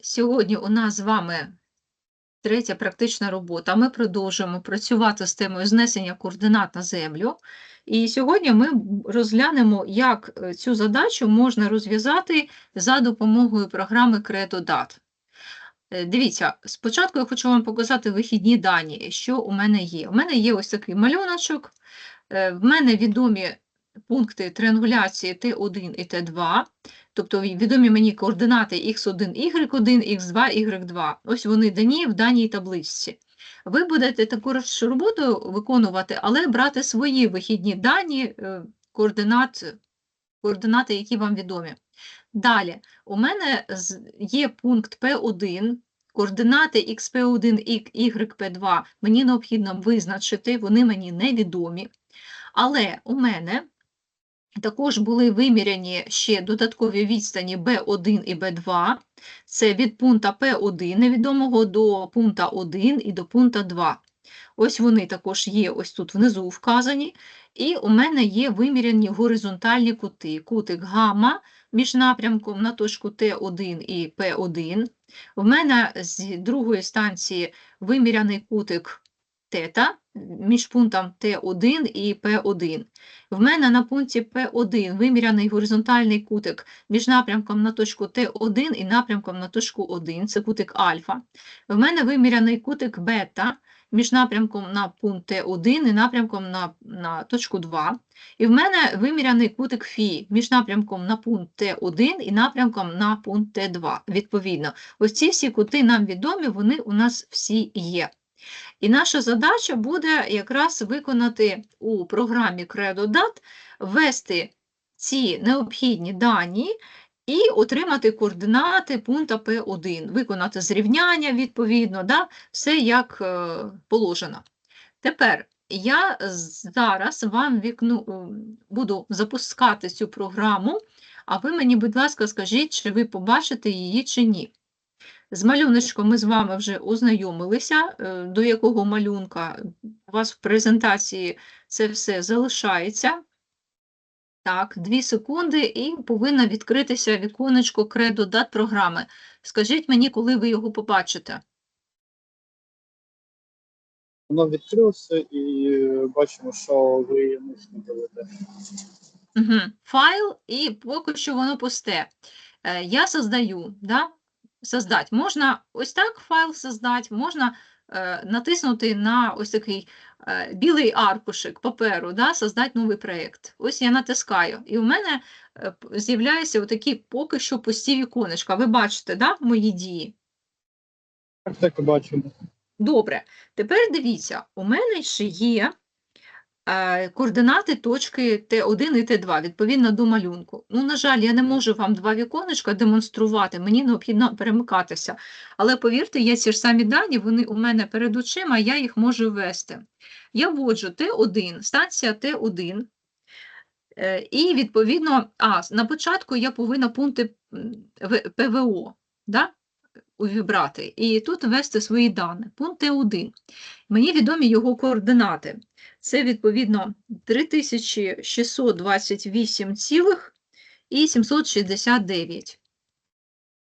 Сьогодні у нас з вами третя практична робота. Ми продовжуємо працювати з темою знесення координат на землю. І сьогодні ми розглянемо, як е, цю задачу можна розв'язати за допомогою програми CredoDat. Е, Дивіться, спочатку я хочу вам показати вихідні дані, що у мене є. У мене є ось такий малюночок. Е, В мене відомі пункти триангуляції Т1 і Т2, тобто відомі мені координати x1, y1, x2, y2. Ось вони дані в даній табличці. Ви будете таку роботу виконувати, але брати свої вихідні дані, е, координат, координати, які вам відомі. Далі, у мене є пункт P1, координати XP1 і YP2 мені необхідно визначити, вони мені невідомі. Але у мене також були виміряні ще додаткові відстані B1 і B2. Це від пункта P1 невідомого до пункта 1 і до пункта 2. Ось вони також є ось тут внизу вказані. І у мене є виміряні горизонтальні кути. Кутик гамма між напрямком на точку Т1 і П1. В мене з другої станції виміряний кутик тета між пунктом Т1 і П1. В мене на пункті П1 виміряний горизонтальний кутик між напрямком на точку Т1 і напрямком на точку 1, це кутик альфа. В мене виміряний кутик бета між напрямком на пункт Т1 і напрямком на, на точку 2. І в мене виміряний кутик Фі між напрямком на пункт Т1 і напрямком на пункт Т2. Відповідно, ось ці всі кути нам відомі, вони у нас всі є. І наша задача буде якраз виконати у програмі CredoDat, ввести ці необхідні дані і отримати координати пункта P1, виконати зрівняння відповідно, да? все як е, положено. Тепер я зараз вам вікну, буду запускати цю програму, а ви мені, будь ласка, скажіть, чи ви побачите її чи ні. З малюночком ми з вами вже ознайомилися, е, до якого малюнка у вас в презентації це все залишається. Так, 2 секунди і повинна відкритися віконечко CredoDat програми. Скажіть мені, коли ви його побачите. Воно відкрилося і бачимо, що ви не встановите. Угу. Файл, і поки що воно пусте. Е, Я создаю, да? Создать. Можна ось так файл создати, можна е, натиснути на ось такий е, білий аркушик паперу, да? создати новий проєкт. Ось я натискаю, і у мене е, з'являються отакі поки що пусті віконечка. Ви бачите, да? мої дії? Так, так бачимо. Добре, тепер дивіться, у мене ще є координати точки Т1 і Т2, відповідно до малюнку. Ну, на жаль, я не можу вам два віконечка демонструвати, мені необхідно перемикатися. Але повірте, є ці ж самі дані, вони у мене перед очима, я їх можу ввести. Я вводжу Т1, станція Т1, е, і відповідно, а, на початку я повинна пункти ПВО, да? Увібрати, і тут ввести свої дані. Пункт Т1. Мені відомі його координати. Це, відповідно, 3628 цілих і 769.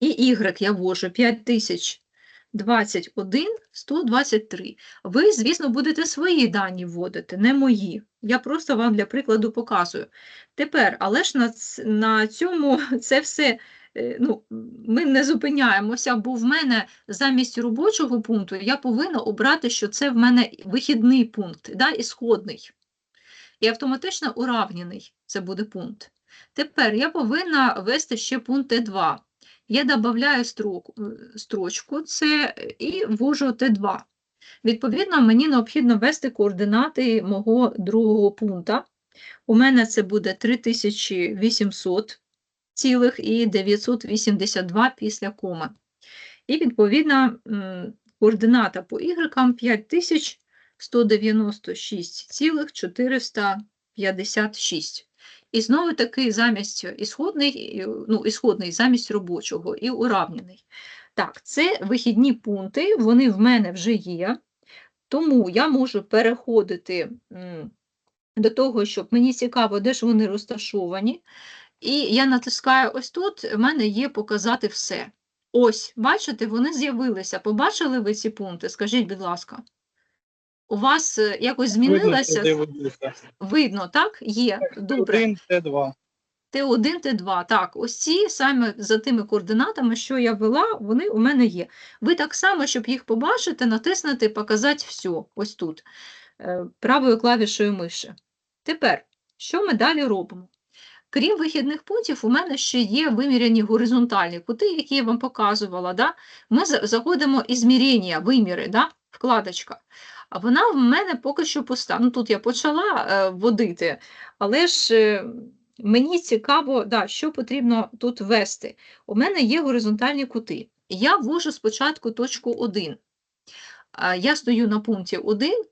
Y я ввожу 5021 123. Ви, звісно, будете свої дані вводити, не мої. Я просто вам для прикладу показую. Тепер, але ж на, на цьому це все е, ну, ми не зупиняємося, бо в мене замість робочого пункту я повинна обрати, що це в мене вихідний пункт, да, ісходний. І автоматично уравнений це буде пункт. Тепер я повинна ввести ще пункт Т2. Я додаю е, строчку це і ввожу Т2. Відповідно, мені необхідно ввести координати мого другого пункта. У мене це буде 3800 цілих і 982 після коми. І відповідно координата по Y 5196,456. І знову таки замість ісходний, ну, ісходний замість робочого і уравнений. Так, це вихідні пункти, вони в мене вже є, тому я можу переходити до того, щоб мені цікаво, де ж вони розташовані. І я натискаю ось тут, в мене є показати все. Ось, бачите, вони з'явилися. Побачили ви ці пункти? Скажіть, будь ласка. У вас е, якось змінилося? куди ви йдете. Видно, так? Є. Добре. Один, Т2. Т1, Т2. Так, ось ці саме за тими координатами, що я ввела, вони у мене є. Ви так само, щоб їх побачити, натиснете «Показати все» ось тут, е, правою клавішою миші. Тепер, що ми далі робимо? Крім вихідних пунктів, у мене ще є виміряні горизонтальні кути, які я вам показувала. Да? Ми за- заходимо ізмірення, виміри, да? вкладочка. А вона в мене поки що пуста. Ну, тут я почала е, вводити, але ж е, мені цікаво, да, що потрібно тут ввести. У мене є горизонтальні кути. Я ввожу спочатку точку 1. Я стою на пункті 1,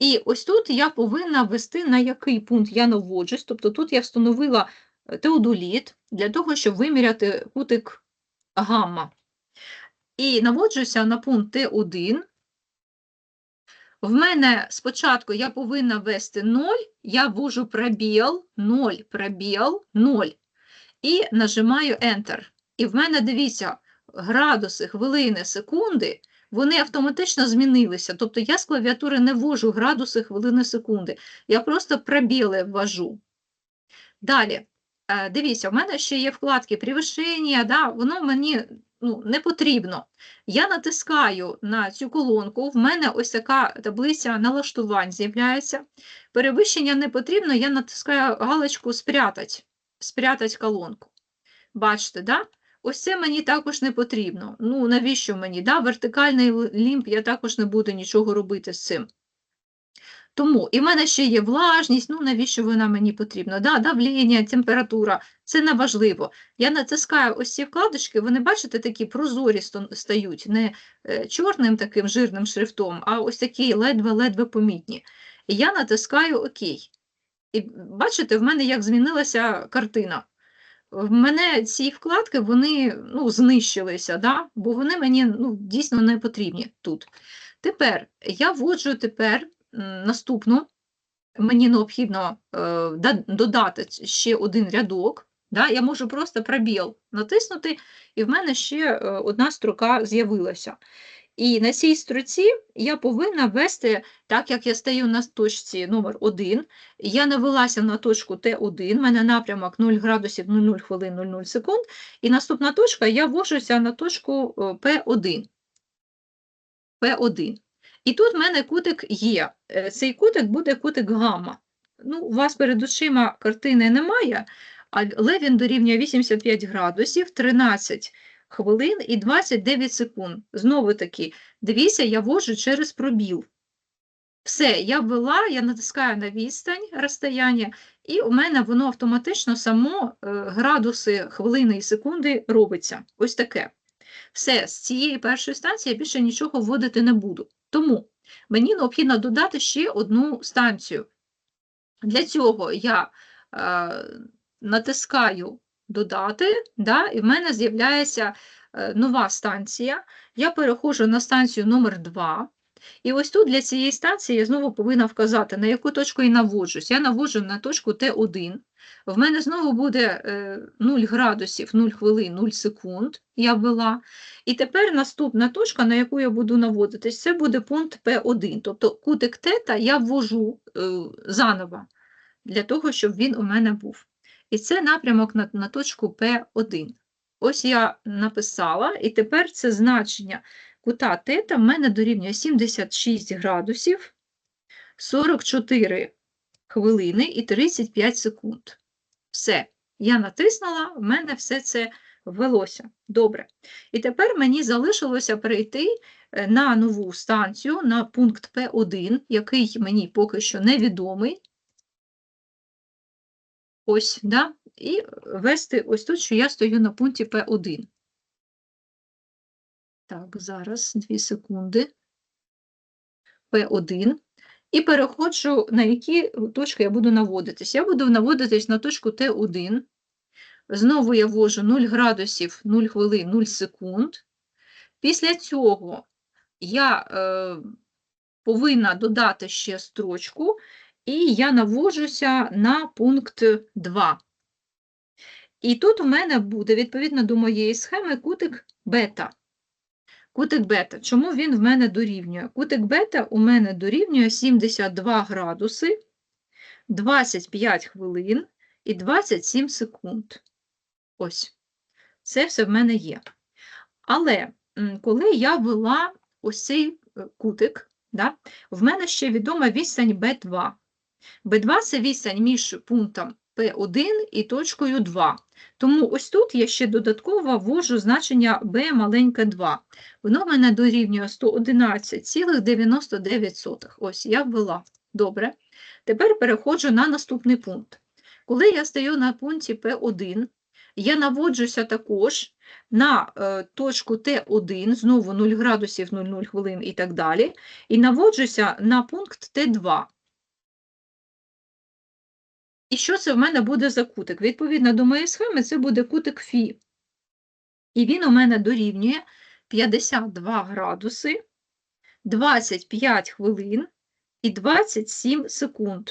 і ось тут я повинна ввести, на який пункт я наводжусь. Тобто тут я встановила е, теодоліт для того, щоб виміряти кутик гамма. І наводжуся на пункт Т1. В мене спочатку я повинна ввести 0, я ввожу пробіл, 0, пробіл, 0. І нажимаю Enter. І в мене, дивіться, градуси, хвилини, секунди, вони автоматично змінилися. Тобто я з клавіатури не ввожу градуси, хвилини, секунди. Я просто пробіли ввожу. Далі, е, дивіться, в мене ще є вкладки «Превишення», да, воно мені ну, не потрібно. Я натискаю на цю колонку, в мене ось така таблиця налаштувань з'являється. Перевищення не потрібно, я натискаю галочку «Спрятать», «Спрятать колонку». Бачите, да? Ось це мені також не потрібно. Ну, навіщо мені? Да? Вертикальний л- лімб, я також не буду нічого робити з цим. Тому, і в мене ще є влажність, ну навіщо вона мені потрібна? Да, давлення, температура, це не важливо. Я натискаю ось ці вкладочки, вони, бачите, такі прозорі стають, не е, чорним таким жирним шрифтом, а ось такі ледве-ледве помітні. Я натискаю ОК. І бачите, в мене як змінилася картина. В мене ці вкладки вони ну, знищилися, да? бо вони мені ну, дійсно не потрібні тут. Тепер я вводжу тепер наступну. Мені необхідно е, додати ще один рядок. Да? Я можу просто пробіл натиснути, і в мене ще е, одна строка з'явилася. І на цій строці я повинна ввести, так як я стою на точці номер 1, я навелася на точку Т1, в мене напрямок 0 градусів 00 хвилин 00 секунд, і наступна точка, я ввожуся на точку е, П1. П1. І тут в мене кутик є. Е, Цей кутик буде кутик гамма. Ну, у вас перед очима картини немає, але він дорівнює 85 градусів, 13 хвилин і 29 секунд. Знову таки, дивіться, я ввожу через пробіл. Все, я ввела, я натискаю на відстань розстояння, і у мене воно автоматично само е, градуси, хвилини і секунди робиться. Ось таке. Все, з цієї першої станції я більше нічого вводити не буду. Тому мені необхідно додати ще одну станцію. Для цього я е, натискаю додати, да, і в мене з'являється е, нова станція. Я переходжу на станцію номер 2. І ось тут для цієї станції я знову повинна вказати, на яку точку я наводжусь. Я наводжу на точку Т1. В мене знову буде е, 0 градусів, 0 хвилин, 0 секунд, я ввела. І тепер наступна точка, на яку я буду наводитись, це буде пункт П1. Тобто кутик тета я ввожу е, заново, для того, щоб він у мене був. І це напрямок на, на точку П1. Ось я написала, і тепер це значення кута тета в мене дорівнює 76 градусів, 44 хвилини і 35 секунд. Все, я натиснула, в мене все це ввелося. Добре. І тепер мені залишилося перейти е, на нову станцію, на пункт П1, який мені поки що невідомий. Ось, да? і ввести ось тут, що я стою на пункті П1. Так, зараз 2 секунди. П1. І переходжу, на які точки я буду наводитись. Я буду наводитись на точку Т1. Знову я ввожу 0 градусів, 0 хвилин, 0 секунд. Після цього я е, повинна додати ще строчку, і я наводжуся на пункт 2. І тут у мене буде, відповідно до моєї схеми, кутик бета. Кутик бета. Чому він в мене дорівнює? Кутик бета у мене дорівнює 72 градуси, 25 хвилин і 27 секунд. Ось. Це все в мене є. Але коли я ввела ось цей е, кутик, да, в мене ще відома відстань B2. B2 – це відстань між пунктом P1 і точкою 2. Тому ось тут я ще додатково ввожу значення b маленьке 2. Воно в мене дорівнює 111,99. Ось я ввела. Добре. Тепер переходжу на наступний пункт. Коли я стою на пункті P1, я наводжуся також на е, точку Т1, знову 0 градусів 00 хвилин і так далі, і наводжуся на пункт Т2. І що це в мене буде за кутик? Відповідно до моєї схеми, це буде кутик Фі. І він у мене дорівнює 52 градуси, 25 хвилин і 27 секунд.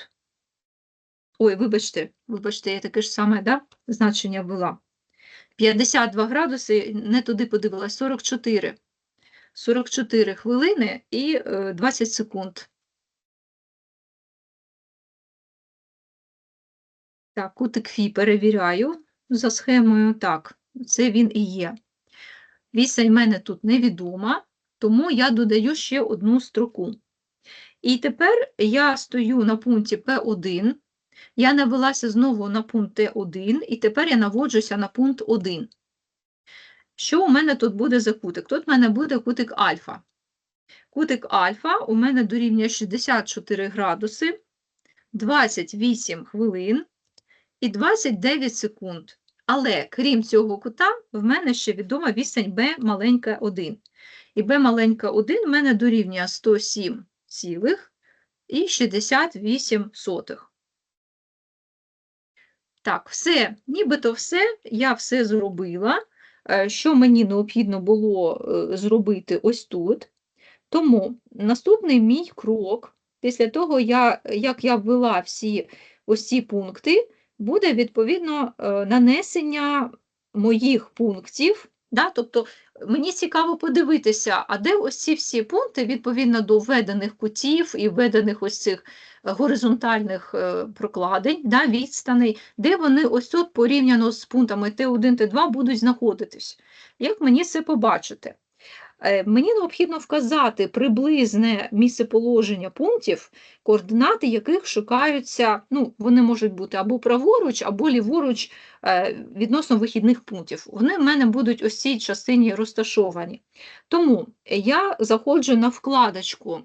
Ой, вибачте, вибачте, я таке ж саме да, значення ввела. 52 градуси, не туди подивилась, 44. 44 хвилини і е, 20 секунд. Так, кутик Фі перевіряю за схемою. Так, це він і є. Відстань в мене тут невідома, тому я додаю ще одну строку. І тепер я стою на пункті P1, я навелася знову на пункт T1, і тепер я наводжуся на пункт 1. Що у мене тут буде за кутик? Тут в мене буде кутик альфа. Кутик альфа у мене дорівнює 64 градуси, 28 хвилин і 29 секунд. Але крім цього кута, в мене ще відома відстань b маленька 1. І b маленька 1 в мене дорівнює 107 цілих і 68 сотих. Так, все, нібито все, я все зробила, е, що мені необхідно було е, зробити ось тут. Тому наступний мій крок, після того, я, як я ввела всі ось ці пункти, буде відповідно е, нанесення моїх пунктів. Да? Тобто мені цікаво подивитися, а де ось ці всі пункти відповідно до введених кутів і введених ось цих е, горизонтальних е, прокладень, да, відстаней, де вони ось тут порівняно з пунктами Т1, Т2 будуть знаходитись. Як мені це побачити? Е, Мені необхідно вказати приблизне місцеположення пунктів, координати яких шукаються, ну, вони можуть бути або праворуч, або ліворуч е, відносно вихідних пунктів. Вони в мене будуть ось цій частині розташовані. Тому я заходжу на вкладочку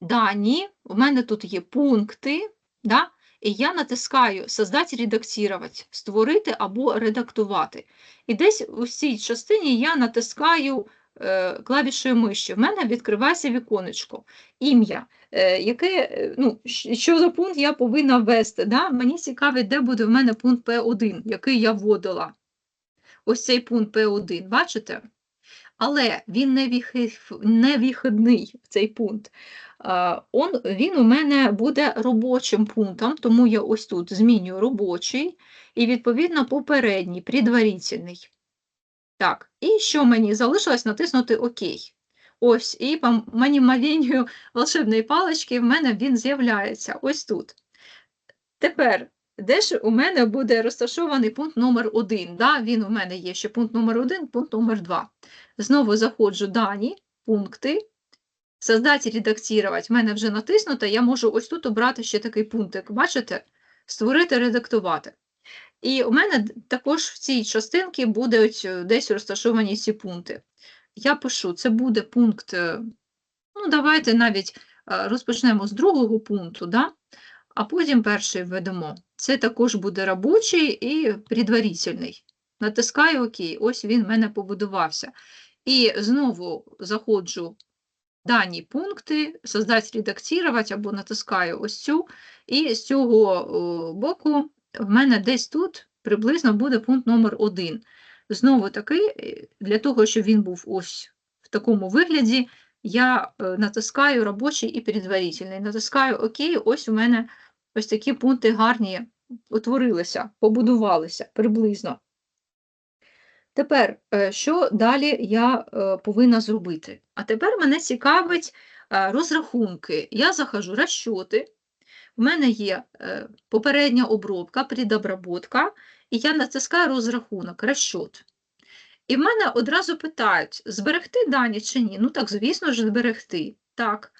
Дані, у мене тут є пункти, да? І я натискаю «Создать, редактувати», створити або редактувати. І десь у цій частині я натискаю е, клавішою миші. В мене відкривається віконечко. Ім'я, е, яке, е, ну, що за пункт я повинна ввести. Да? Мені цікавить, де буде в мене пункт P1, який я вводила. Ось цей пункт P1, бачите? Але він не, віхи- не вихідний, цей пункт. Он, він у мене буде робочим пунктом, тому я ось тут змінюю робочий і, відповідно, попередній, предварительний. Так, і що мені залишилось натиснути ОК. Ось, і по манімавінню волшебної палички в мене він з'являється ось тут. Тепер, де ж у мене буде розташований пункт номер 1? Да? Він у мене є ще пункт номер 1, пункт номер 2. Знову заходжу дані, пункти, Создать і редактувати. В мене вже натиснуто, я можу ось тут обрати ще такий пунктик. Бачите? Створити, редактувати. І у мене також в цій частинці будуть е, десь розташовані ці пункти. Я пишу, це буде пункт, е, ну давайте навіть е, розпочнемо з другого пункту, да? а потім перший введемо. Це також буде робочий і предварительний. Натискаю ОК, ось він в мене побудувався. І знову заходжу в дані пункти, создать, редактувати або натискаю ось цю, і з цього боку в мене десь тут приблизно буде пункт номер 1. Знову таки, е, для того, щоб він був ось в такому вигляді, я е, натискаю робочий і предварительний. Натискаю ОК, ось у мене ось такі пункти гарні утворилися, побудувалися приблизно. Тепер, е, що далі я е, повинна зробити? А тепер мене цікавить е, розрахунки. Я захожу розчоти. В мене є попередня обробка, предобработка, і я натискаю розрахунок, розчот. І в мене одразу питають, зберегти дані чи ні? Ну так, звісно ж, зберегти. Так.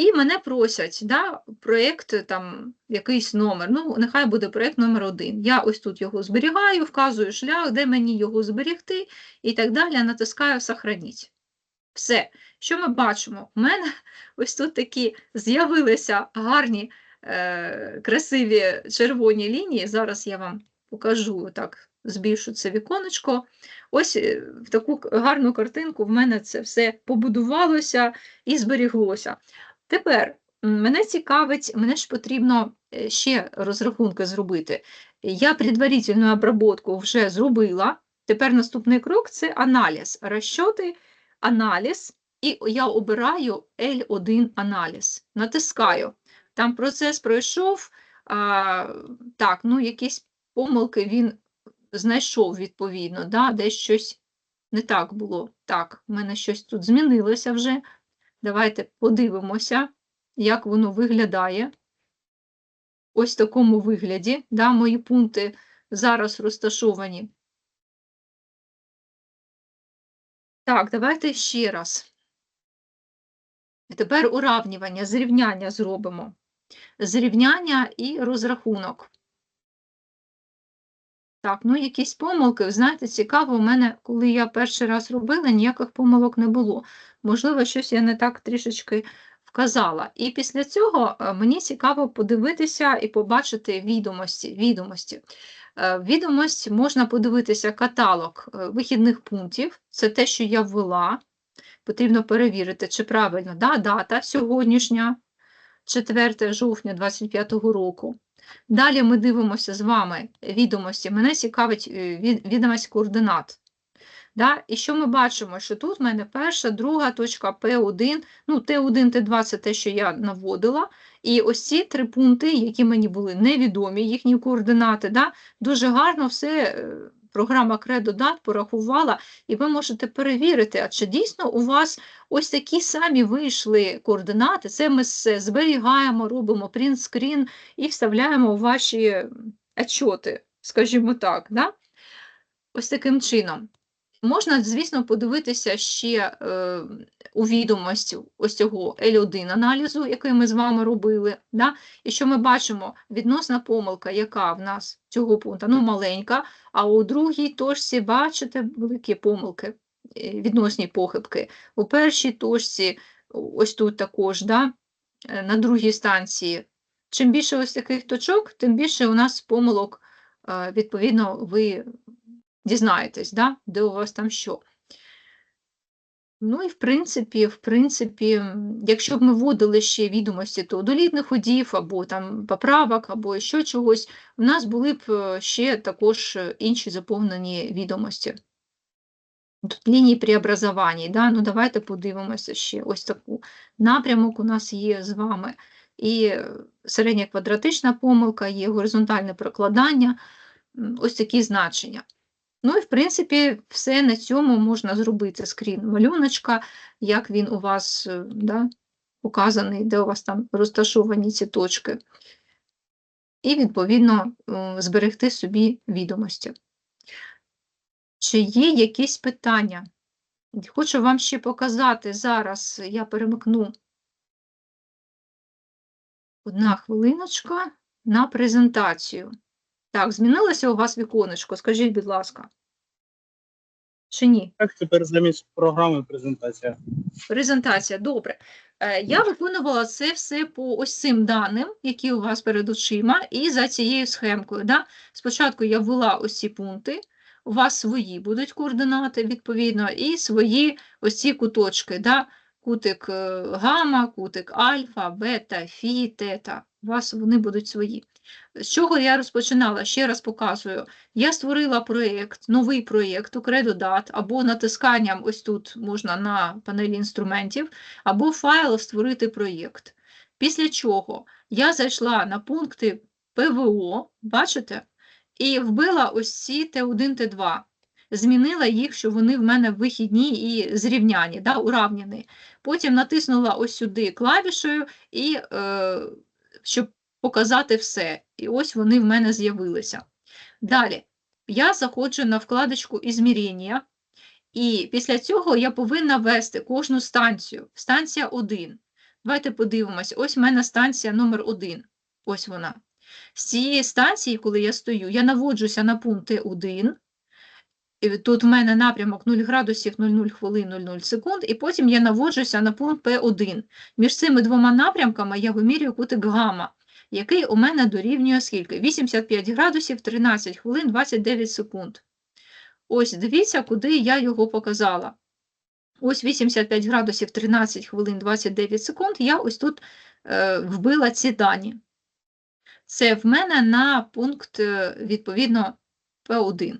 І мене просять, да, проєкт, там, якийсь номер, ну, нехай буде проєкт номер один. Я ось тут його зберігаю, вказую шлях, де мені його зберегти, і так далі, натискаю «Сохраніть». Все, що ми бачимо? У мене ось тут такі з'явилися гарні, е, красиві червоні лінії. Зараз я вам покажу, так, збільшу це віконечко. Ось е, в таку гарну картинку в мене це все побудувалося і зберіглося. Тепер мене цікавить, мене ж потрібно е, ще розрахунки зробити. Я предварительну обработку вже зробила. Тепер наступний крок це аналіз. Розчоти, аналіз, і я обираю L1 аналіз. Натискаю. Там процес пройшов. А, так, ну якісь помилки він знайшов відповідно, да, десь щось не так було. Так, в мене щось тут змінилося вже. Давайте подивимося, як воно виглядає. Ось в такому вигляді. Да, мої пункти зараз розташовані. Так, давайте ще раз. Тепер уравнювання, зрівняння зробимо. Зрівняння і розрахунок. Так, ну якісь помилки, знаєте, цікаво, у мене, коли я перший раз робила, ніяких помилок не було. Можливо, щось я не так трішечки вказала. І після цього е, мені цікаво подивитися і побачити відомості. відомості. Е, Відомость можна подивитися каталог е, вихідних пунктів. Це те, що я ввела. Потрібно перевірити, чи правильно да, дата сьогоднішня, 4 жовтня 2025 року. Далі ми дивимося з вами відомості. Мене цікавить е, відомість координат. Да? І що ми бачимо? Що тут в мене перша, друга точка P1, ну T1, T2 це те, що я наводила. І ось ці три пункти, які мені були невідомі, їхні координати, да? дуже гарно все е, програма CredoDat порахувала, і ви можете перевірити, а чи дійсно у вас ось такі самі вийшли координати. Це ми зберігаємо, робимо принт-скрін і вставляємо у ваші отчоти, скажімо так. Да? Ось таким чином. Можна, звісно, подивитися ще е, у відомості ось цього L1 аналізу, який ми з вами робили. Да? І що ми бачимо, відносна помилка, яка в нас цього пункту, ну маленька, а у другій точці, бачите, великі помилки, е, відносні похибки. У першій точці, ось тут також, да? е, на другій станції. Чим більше ось таких точок, тим більше у нас помилок, е, відповідно, ви дізнаєтесь, да? де у вас там що. Ну і в принципі, в принципі, якщо б ми вводили ще відомості то долітних ходів, або там поправок, або ще чогось, у нас були б е, ще також е, інші заповнені відомості. Тут лінії преобразувань, да? ну давайте подивимося ще ось таку. Напрямок у нас є з вами. І е, середня квадратична помилка, є горизонтальне прокладання, ось такі значення. Ну і в принципі, все на цьому можна зробити скрін малюночка, як він у вас е, да, показаний, де у вас там розташовані ці точки. І, відповідно, е, зберегти собі відомості. Чи є якісь питання? Хочу вам ще показати зараз, я перемикну одна хвилиночка на презентацію. Так, змінилося у вас віконечко, скажіть, будь ласка. Чи ні? Так, тепер замість програми презентація. Презентація, добре. Е, Я виконувала це все по ось цим даним, які у вас перед очима, і за цією схемкою. Да? Спочатку я ввела ось ці пункти, у вас свої будуть координати, відповідно, і свої ось ці куточки. Да? Кутик е, гамма, кутик альфа, бета, фі, тета. У вас вони будуть свої. З чого я розпочинала? Ще раз показую. Я створила проєкт, новий проєкт у CredoDat, або натисканням ось тут можна на панелі інструментів, або файл створити проєкт. Після чого я зайшла на пункти ПВО, бачите, і вбила ось ці Т1, Т2. змінила їх, що вони в мене вихідні і зрівняні, да, уравняні. Потім натиснула ось сюди клавішою, і, е, щоб показати все. І ось вони в мене з'явилися. Далі я заходжу на вкладочку «Ізмірення», і після цього я повинна ввести кожну станцію. Станція 1. Давайте подивимось. Ось в мене станція номер 1. Ось вона. З цієї станції, коли я стою, я наводжуся на пункт Т1. Тут в мене напрямок 0 градусів 00 хвилин 00 секунд, і потім я наводжуся на пункт П1. Між цими двома напрямками я вимірюю кутик гамма, який у мене дорівнює скільки? 85 градусів 13 хвилин 29 секунд. Ось дивіться, куди я його показала. Ось 85 градусів 13 хвилин 29 секунд. Я ось тут е, вбила ці дані. Це в мене на пункт, е, відповідно, P1.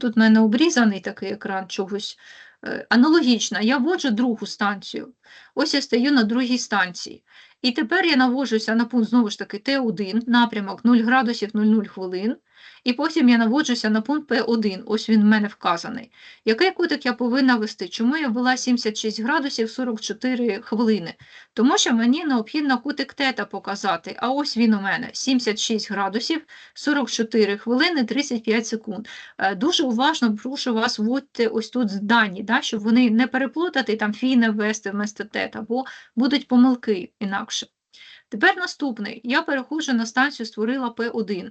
Тут в мене обрізаний такий екран чогось. Е, Аналогічно, я вводжу другу станцію. Ось я стою на другій станції. І тепер я наводжуся на пункт, знову ж таки, Т1, напрямок 0 градусів 00 хвилин. І потім я наводжуся на пункт П1, ось він в мене вказаний. Який кутик я повинна вести? Чому я ввела 76 градусів 44 хвилини? Тому що мені необхідно кутик тета показати, а ось він у мене 76 градусів 44 хвилини 35 секунд. Е, Дуже уважно прошу вас вводьте ось тут дані, да, щоб вони не переплутати, там фі не ввести вместо тета, бо будуть помилки інакше. Тепер наступний. Я переходжу на станцію, створила P1.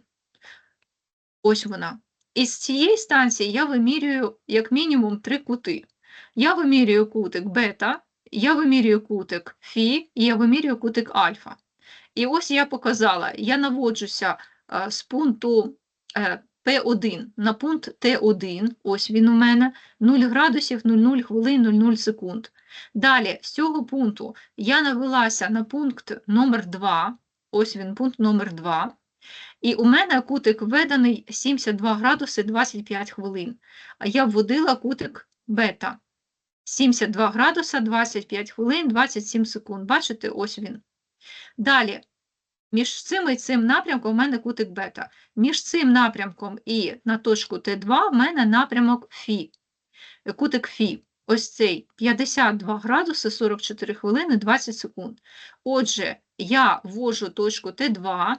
Ось вона. Із цієї станції я вимірюю як мінімум три кути. Я вимірюю кутик бета, я вимірюю кутик фі і я вимірюю кутик альфа. І ось я показала, я наводжуся е, з пункту е, P1 на пункт T1, ось він у мене, 0 градусів 00 хвилин 00 секунд. Далі, з цього пункту я навелася на пункт номер 2, ось він пункт номер 2, і у мене кутик введений 72 градуси 25 хвилин, а я вводила кутик бета. 72 градуса 25 хвилин 27 секунд. Бачите, ось він. Далі, між цим і цим напрямком у мене кутик бета. Між цим напрямком і на точку Т2 в мене напрямок Фі. Кутик Фі. Ось цей 52 градуси 44 хвилини 20 секунд. Отже, я ввожу точку Т2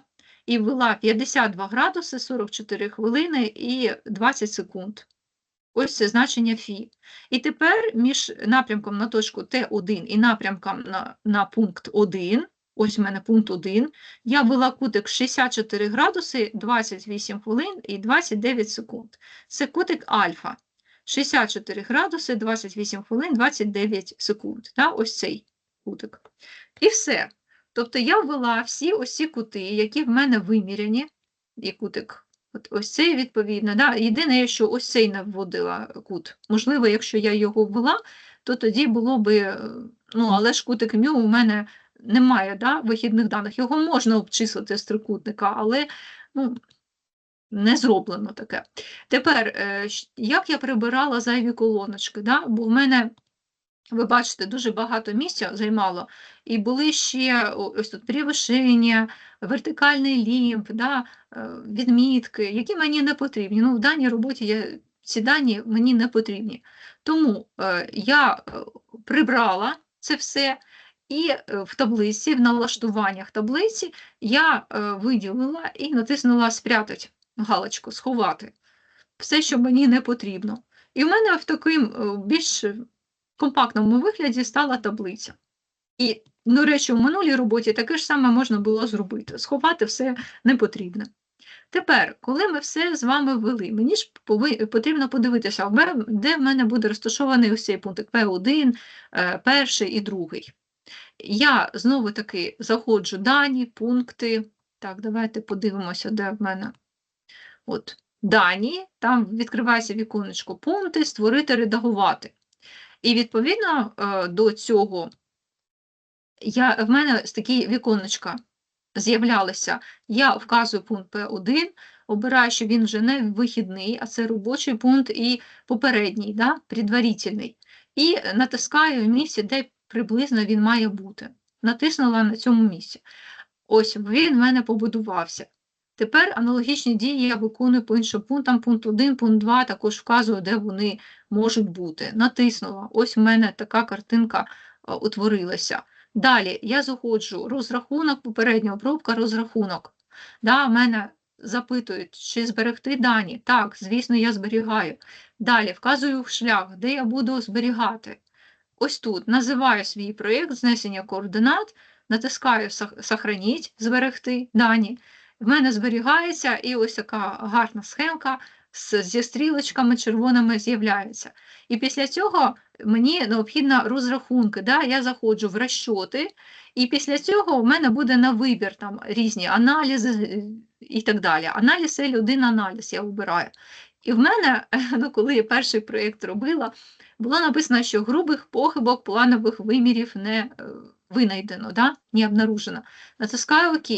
і ввела 52 градуси 44 хвилини і 20 секунд. Ось це значення Фі. І тепер між напрямком на точку Т1 і напрямком на, на пункт 1, ось у мене пункт 1, я ввела кутик 64 градуси 28 хвилин і 29 секунд. Це кутик альфа. 64 градуси 28 хвилин 29 секунд. Да? Ось цей кутик. І все. Тобто я ввела всі ось ці кути, які в мене виміряні, і кутик От ось цей відповідно. Да? Єдине, що ось цей не вводила кут. Можливо, якщо я його ввела, то тоді було би, е, ну, але ж кутик мю у мене немає да, вихідних даних. Його можна обчислити з трикутника, але ну, не зроблено таке. Тепер, е, як я прибирала зайві колоночки, да? бо в мене, ви бачите, дуже багато місця займало, і були ще ось тут перевишення, вертикальний лімб, да? е, відмітки, які мені не потрібні. Ну, в даній роботі я, ці дані мені не потрібні. Тому е, я е, прибрала це все, і е, в таблиці, в налаштуваннях таблиці я виділила і натиснула спрятати галочку, сховати все, що мені не потрібно. І в мене в таким більш компактному вигляді стала таблиця. І, до речі, в минулій роботі таке ж саме можна було зробити, сховати все непотрібне. Тепер, коли ми все з вами ввели, мені ж потрібно подивитися, де в мене буде розташований ось цей пункт P1, е, перший і другий. Я знову таки заходжу дані, пункти. Так, давайте подивимося, де в мене. От, дані, там відкривається віконечко пункти, створити, редагувати. І відповідно е, до цього я, в мене такі віконечка з'являлися. Я вказую пункт P1, обираю, що він вже не вихідний, а це робочий пункт і попередній, да, предварительний. І натискаю в місці, де приблизно він має бути. Натиснула на цьому місці. Ось він в мене побудувався. Тепер аналогічні дії я виконую по іншим пунктам. Пункт 1, пункт 2 також вказую, де вони можуть бути. Натиснула. Ось у мене така картинка утворилася. Далі я заходжу розрахунок, попередня обробка, розрахунок. Да, мене запитують, чи зберегти дані. Так, звісно, я зберігаю. Далі вказую шлях, де я буду зберігати. Ось тут називаю свій проєкт знесення координат, натискаю Сохраніть, зберегти дані. В мене зберігається, і ось така гарна схемка зі стрілочками червоними з'являється. І після цього мені необхідно розрахунки. Да? Я заходжу в розчоти, і після цього в мене буде на вибір там різні аналізи е, і так далі. Аналіз L1 аналіз я обираю. І в мене, ну, коли я перший проєкт робила, було написано, що грубих похибок планових вимірів не е, винайдено, да? не обнаружено. Натискаю ОК.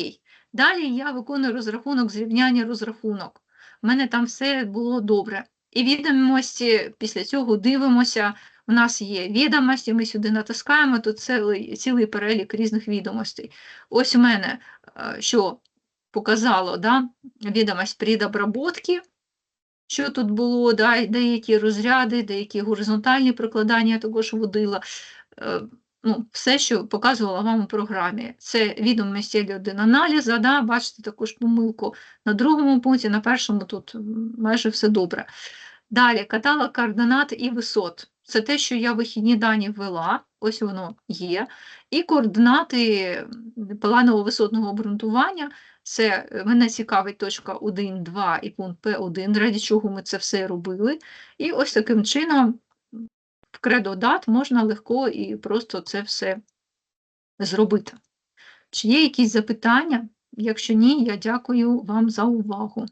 Далі я виконую розрахунок, зрівняння розрахунок. У мене там все було добре. І відомості після цього дивимося. У нас є відомості, ми сюди натискаємо, тут цілий, цілий перелік різних відомостей. Ось у мене е, що показало, да? відомость предобработки, що тут було, да? деякі розряди, деякі горизонтальні прикладання я також вводила. Ну, все, що показувала вам у програмі. Це відомості L1 аналіза, да? бачите також помилку на другому пункті, на першому тут майже все добре. Далі каталог координат і висот. Це те, що я вихідні дані ввела, ось воно є. І координати планово-висотного обґрунтування. Це е, мене цікавить точка 1, 2 і пункт П1, раді чого ми це все робили. І ось таким чином в кредодат можна легко і просто це все зробити. Чи є якісь запитання? Якщо ні, я дякую вам за увагу.